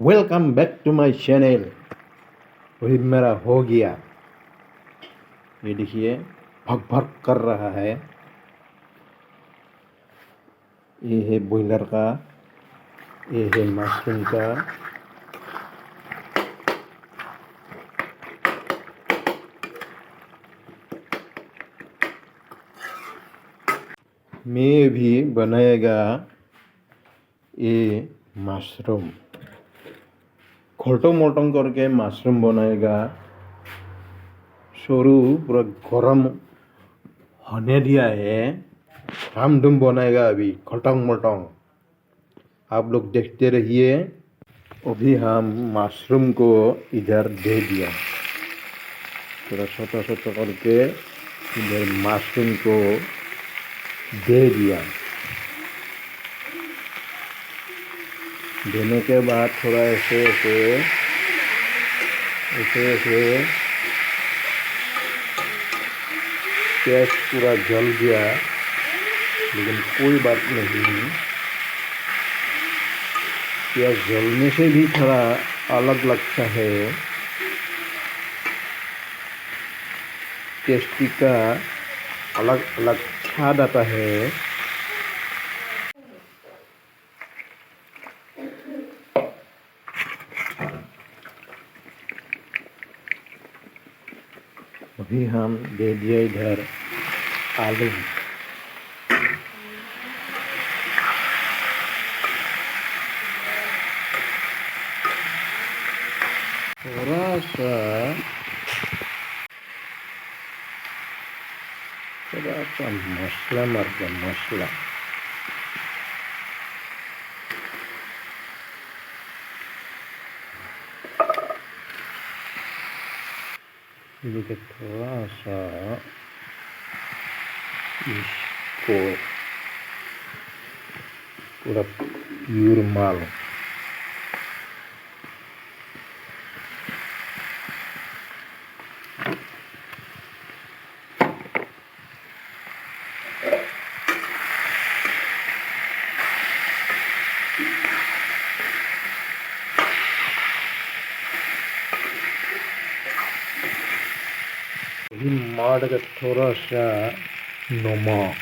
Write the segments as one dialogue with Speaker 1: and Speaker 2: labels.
Speaker 1: Welcome back to my channel वही मेरा हो गया। ये देखिए, भग भग कर रहा है। ये है बॉयलर का, ये है मशरूम का। मैं भी बनाएगा ये मशरूम खोटो मोटो करके मशरूम बनाएगा शुरू पूरा गरम होने दिया है हम डुम बनाएगा अभी खटंग मटंग आप लोग देखते रहिए अभी हम मशरूम को इधर दे दिया थोड़ा छोटा छोटा करके इधर मशरूम को दे दिया देने के बाद थोड़ा ऐसे ऐसे ऐसे ऐसे। गैस पूरा जल गया, लेकिन कोई बात नहीं। प्याज जलने से भी थोड़ा अलग लगता है। टेस्टी का अलग अलग स्वाद आता है। अभी हम दे दिए इधर आलू। थोड़ा सा थोड़ा सा मसला मर गया मसला। look at Rasa is. माल का थोड़ा नमक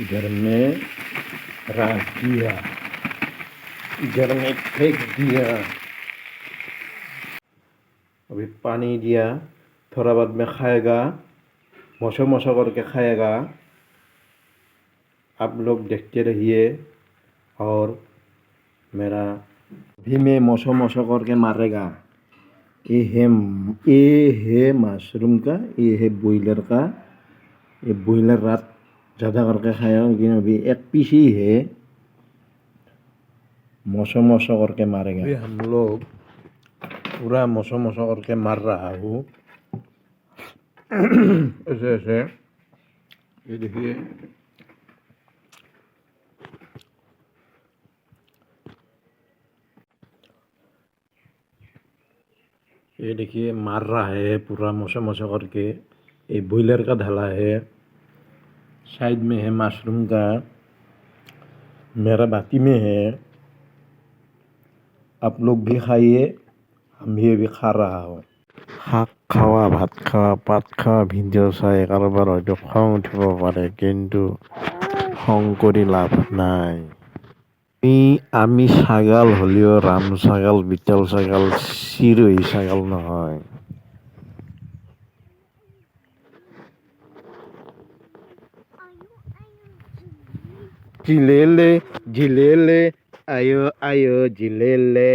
Speaker 1: इधर में रख दिया, इधर में फेंक दिया। अभी पानी दिया, थोड़ा बाद में खाएगा मसो मसो करके खाएगा। आप लोग देखते रहिए और मेरा भी में मसो मसो करके मारेगा ये है ये है मशरूम का ये है बॉयलर का ये बॉयलर रात ज़्यादा करके खाया लेकिन अभी एक पीस ही है मसो मसो करके मारेगा अभी हम लोग पूरा मसो मसो करके मार रहा हूँ ऐसे ऐसे ये देखिए ये देखिए मार रहा है पूरा मोसा मोसा करके ये बॉयलर का ढाला है साइड में है मशरूम का मेरा बाती में है आप लोग भी खाइए हम भी अभी खा रहा हूँ শাক খোৱা ভাত খোৱা পাত খোৱা ভিডিঅ' চাই কাৰোবাৰ হয়তো খং উঠিব পাৰে কিন্তু খং কৰি লাভ নাই আমি আমি ছাগাল হ'লেও ৰাম ছাগাল বিতল ছাগাল চিৰৈ ছাগাল নহয় জিলেলে জিলেলে আয়ো আয়ো জিলেলে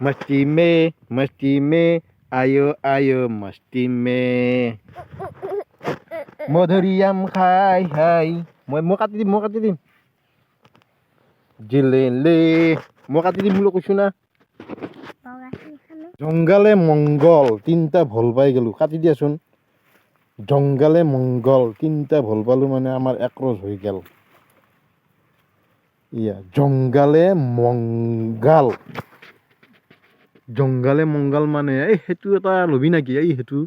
Speaker 1: मस्ती में मस्ती में आयो आयो मस्ती में মধুরিয়াম খাই high Mukha titim, mukha titim. Jilele. Mukha titim mulu kusuna. জঙ্গালে মঙ্গল তিনটা ভল পাই গেলো। কাটি দিয়াচোন। জঙ্গালে মঙ্গল তিনটা ভল পালো মানে আমার একরজ হৈ গেল। ইয়া জঙ্গালে মঙ্গাল জংগালে মংগাল মানে এই সেইটো এটা ল'বি নেকি? এই সেইটো।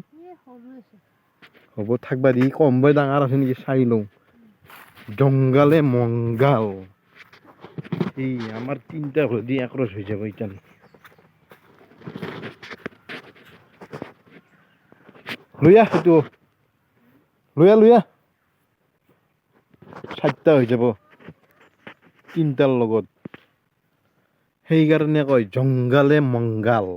Speaker 1: হ'ব থাকবা দি। কম বৈ ডাঙৰ আছে নেকি? চাই লওঁ। জঙ্গলে মঙ্গাল। এই আমার তিনটা হলদি একরস হয়ে যাবে ওইটা লুয়া সেইটো লুয়া লুয়া চাৰিটা হৈ যাব তিনিটাৰ লগত। সেইকাৰণে কয় জংগালে মংগাল